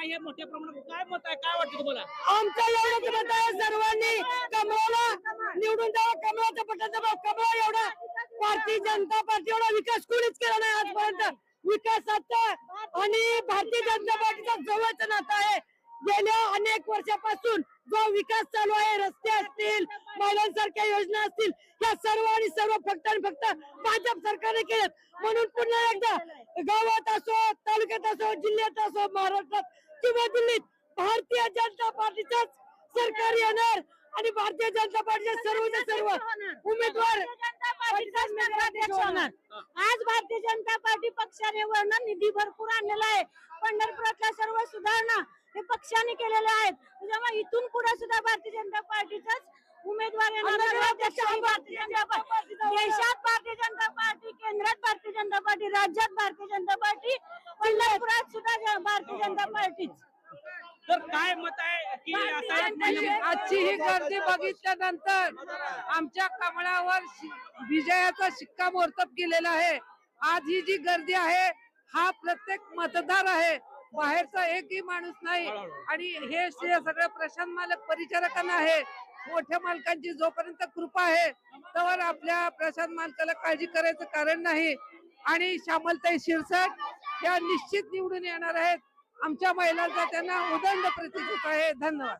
आहे मोठ्या प्रमाणात काय मत आहे? काय वाटतं तुम्हाला? आमचं एवढंच मत आहे सर्वांनी. कमळाला निवडून द्यावं कमळाचा पटाचा भाव. कमळा एवढा भारतीय जनता पार्टी एवढा विकास कोणीच केला नाही आजपर्यंत. विकासाचा आणि भारतीय जनता पार्टीचा जवळचं नातं आहे. गेल्या अनेक वर्षापासून जो विकास चालू आहे रस्ते असतील महिलांसारख्या योजना असतील या सर्व आणि सर्व फक्त आणि फक्त भाजप सरकारने केलेत म्हणून पुन्हा एकदा गावात असो तालुक्यात असो जिल्ह्यात असो महाराष्ट्रात किंवा दिल्लीत भारतीय जनता पार्टीचाच सरकार येणार आणि भारतीय जनता पार्टीचे सर्वचे सर्व उमेदवार आज भारतीय जनता पार्टी पक्षाने वर्ण निधी भरपूर आणलेला आहे. पंढरपुरातल्या सर्व सुधारणा हे पक्षाने केलेल्या आहेत. त्याच्यामुळे इथून पुढे सुद्धा भारतीय जनता पार्टीचाच उमेदवार येणार भारतीय जनता पार्टी देशात भारतीय जनता पार्टी केंद्रात भारतीय जनता पार्टी राज्यात भारतीय जनता पार्टी पंढरपुरात सुद्धा भारतीय जनता पार्टीच. तर काय मत आहे की आता एक आजची आजची ही गर्दी बघितल्यानंतर आमच्या कमळावर शि- विजयाचा शिक्कामोर्तब केलेला आहे. आज ही जी गर्दी आहे हा प्रत्येक मतदार आहे. बाहेरचा एकही माणूस नाही. आणि हे श्रेय सगळं प्रशांत मालक परिचारकांना आहे. मोठ्या मालकांची जोपर्यंत कृपा आहे तर आपल्या प्रशांत मालकाला काळजी करायचं कारण नाही. आणि श्यामलताई शिरसाट या निश्चित निवडून येणार आहेत. आमच्या महिलांचा त्यांना उदंड प्रतिष्ठित आहे. धन्यवाद.